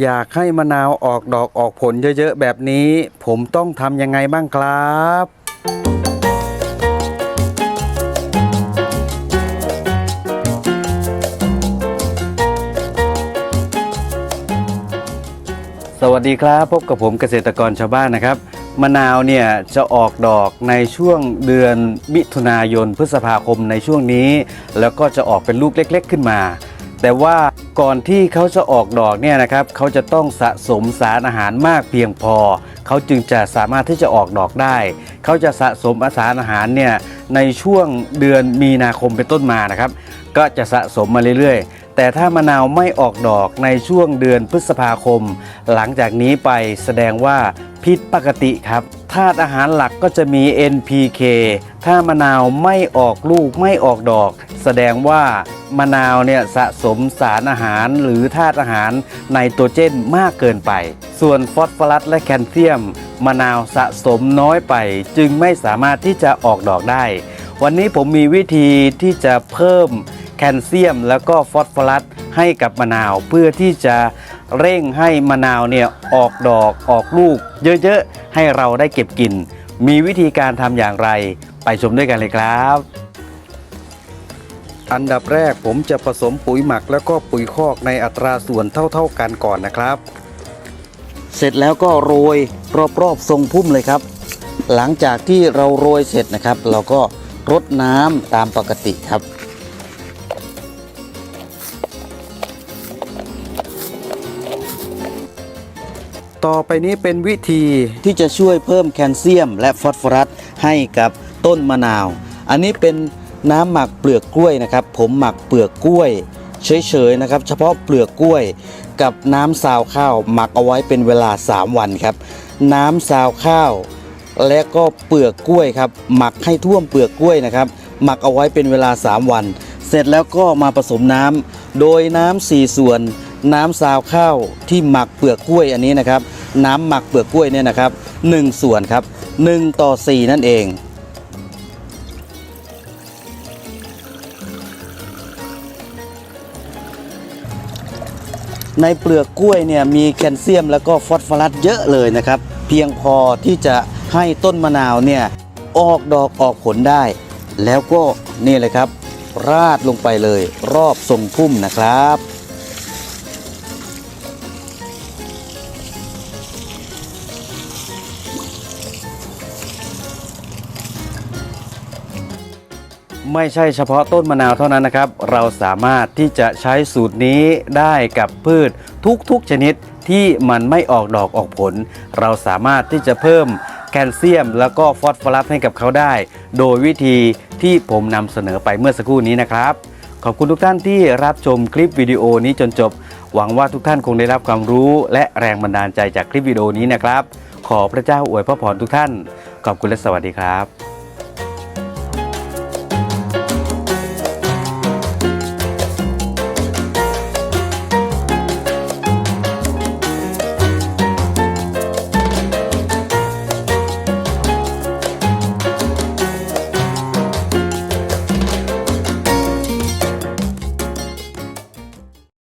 อยากให้มะนาวออกดอกออกผลเยอะๆแบบนี้ ผมต้องทำยังไงบ้างครับ สวัสดีครับ พบกับผมเกษตรกรชาวบ้านนะครับ มะนาวเนี่ยจะออกดอกในช่วงเดือนมิถุนายนพฤษภาคมในช่วงนี้ แล้วก็จะออกเป็นลูกเล็ก ๆ ขึ้นมา แต่ว่าก่อนที่เขาจะออกดอกเนี่ยนะครับเขาจะต้องสะสมสารอาหารมากเพียงพอ เขาจึงจะสามารถที่จะออกดอกได้ เขาจะสะสมสารอาหารเนี่ยในช่วงเดือนมีนาคมเป็นต้นมานะครับ ก็จะสะสมมาเรื่อยๆ แต่ถ้ามะนาวไม่ออกดอกในช่วงเดือนพฤษภาคม หลังจากนี้ไปแสดงว่าผิดปกติครับ ธาตุอาหารหลักก็จะมี NPK ถ้ามะนาวไม่ออกลูกไม่ออกดอก แสดงว่ามะนาวเนี่ยสะสมสารอาหารหรือธาตุอาหารไนโตรเจนมากเกินไป ส่วนฟอสฟอรัสและแคลเซียม มะนาวสะสมน้อยไป จึงไม่สามารถที่จะออกดอกได้ วันนี้ผมมีวิธีที่จะเพิ่มแคลเซียมแล้วก็ฟอสฟอรัสให้กับมะนาวเพื่อที่จะ เร่งให้มะนาวเนี่ยออกดอกออกลูก เยอะๆ ให้เราได้เก็บกิน มีวิธีการทำอย่างไร ไปชมด้วยกันเลยครับ อันดับแรกผมจะผสมปุ๋ยหมักแล้วก็ปุ๋ยคอกในอัตราส่วนเท่าๆกันก่อนนะครับ เสร็จแล้วก็โรยรอบๆทรงพุ่มเลยครับ หลังจากที่เราโรยเสร็จนะครับ เราก็รดน้ำตามปกติครับ ต่อไปนี้เป็นวิธีที่จะช่วยเพิ่มแคลเซียม และฟอสฟอรัสให้กับต้นมะนาว อันนี้เป็นน้ำหมักเปลือกกล้วยนะครับ ผมหมักเปลือกกล้วยเฉยๆนะครับ เฉพาะเปลือกกล้วยกับน้ำซาวข้าวหมักเอาไว้เป็นเวลา 3 วันครับ น้ำซาวข้าว และก็เปลือกกล้วยครับ หมักให้ท่วมเปลือกกล้วยนะครับ หมักเอาไว้เป็นเวลา 3 วัน เสร็จแล้วก็มาผสมน้ำโดยน้ำสี่ส่วน น้ำซาวข้าวที่หมักเปลือกกล้วยอันนี้นะครับ น้ำหมักเปลือกกล้วยเนี่ยนะครับ 1 ส่วนครับ 1 ต่อ 4 นั่นเองในเปลือกกล้วยเนี่ยมีแคลเซียมแล้วก็ฟอสฟอรัสเยอะเลยนะครับ เพียงพอที่จะให้ต้นมะนาวเนี่ยออกดอกออกผลได้ แล้วก็นี่เลยครับ ราดลงไปเลยรอบทรงพุ่มนะครับ ไม่ใช่เฉพาะต้นมะนาวเท่านั้นนะครับ เราสามารถที่จะใช้สูตรนี้ได้กับพืชทุกๆชนิดที่มันไม่ออกดอกออกผล เราสามารถที่จะเพิ่มแคลเซียม แล้วก็ฟอสฟอรัสให้กับเขาได้ โดยวิธีที่ผมนำเสนอไปเมื่อสักครู่นี้นะครับ ขอบคุณทุกท่านที่รับชมคลิปวิดีโอนี้จนจบ หวังว่าทุกท่านคงได้รับความรู้ และแรงบันดาลใจจากคลิปวิดีโอนี้นะครับ ขอพระเจ้าอวยพระพรทุกท่าน ขอบคุณและสวัสดีครับ